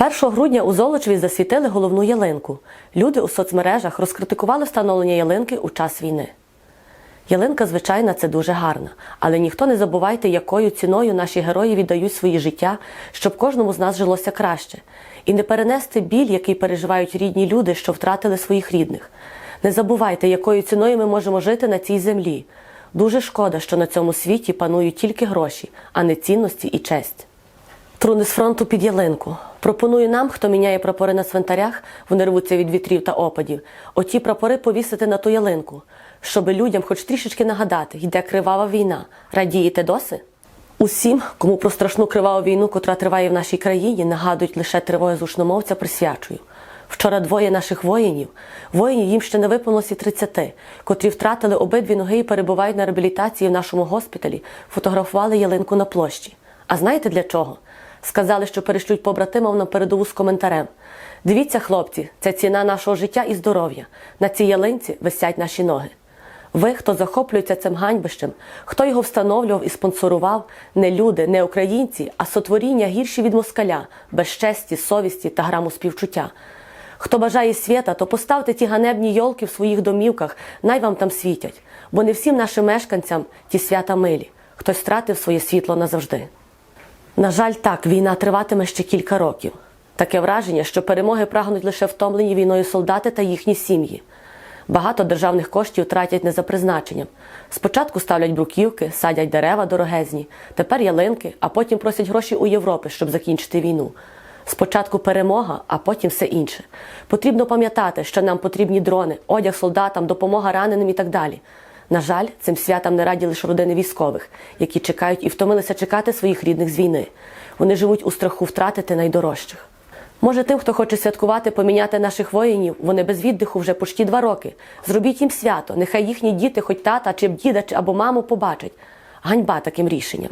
1 грудня у Золочеві засвітили головну ялинку. Люди у соцмережах розкритикували встановлення ялинки у час війни. Ялинка, звичайно, це дуже гарна, але ніхто не забувайте, якою ціною наші герої віддають свої життя, щоб кожному з нас жилося краще, і не перенести біль, який переживають рідні люди, що втратили своїх рідних. Не забувайте, якою ціною ми можемо жити на цій землі. Дуже шкода, що на цьому світі панують тільки гроші, а не цінності і честь. Труни з фронту під ялинку. Пропоную нам, хто міняє прапори на цвинтарях, вони рвуться від вітрів та опадів, оті прапори повісити на ту ялинку, щоби людям хоч трішечки нагадати, йде кривава війна. Радієте досі? Усім, кому про страшну криваву війну, котра триває в нашій країні, нагадують лише тривоги зушномовця, присвячую. Вчора двоє наших воїнів, воїнів їм ще не виповнилося 30, котрі втратили обидві ноги і перебувають на реабілітації в нашому госпіталі, фотографували ялинку на площі. А знаєте для чого? Сказали, що перешлють побратимам на передову з коментарем. Дивіться, хлопці, це ціна нашого життя і здоров'я. На цій ялинці висять наші ноги. Ви, хто захоплюється цим ганьбищем, хто його встановлював і спонсорував, не люди, не українці, а сотворіння гірші від москаля, без честі, совісті та граму співчуття. Хто бажає свята, то поставте ті ганебні йолки в своїх домівках, най вам там світять, бо не всім нашим мешканцям ті свята милі. Хтось втратив своє світло назавжди. На жаль, так, війна триватиме ще кілька років. Таке враження, що перемоги прагнуть лише втомлені війною солдати та їхні сім'ї. Багато державних коштів тратять не за призначенням. Спочатку ставлять бруківки, садять дерева дорогезні, тепер ялинки, а потім просять гроші у Європи, щоб закінчити війну. Спочатку перемога, а потім все інше. Потрібно пам'ятати, що нам потрібні дрони, одяг солдатам, допомога раненим і так далі. На жаль, цим святам не раді лише родини військових, які чекають і втомилися чекати своїх рідних з війни. Вони живуть у страху втратити найдорожчих. Може, тим, хто хоче святкувати, поміняти наших воїнів, вони без віддиху вже почти два роки. Зробіть їм свято, нехай їхні діти, хоч тата, чи діда, чи або маму побачать. Ганьба таким рішенням.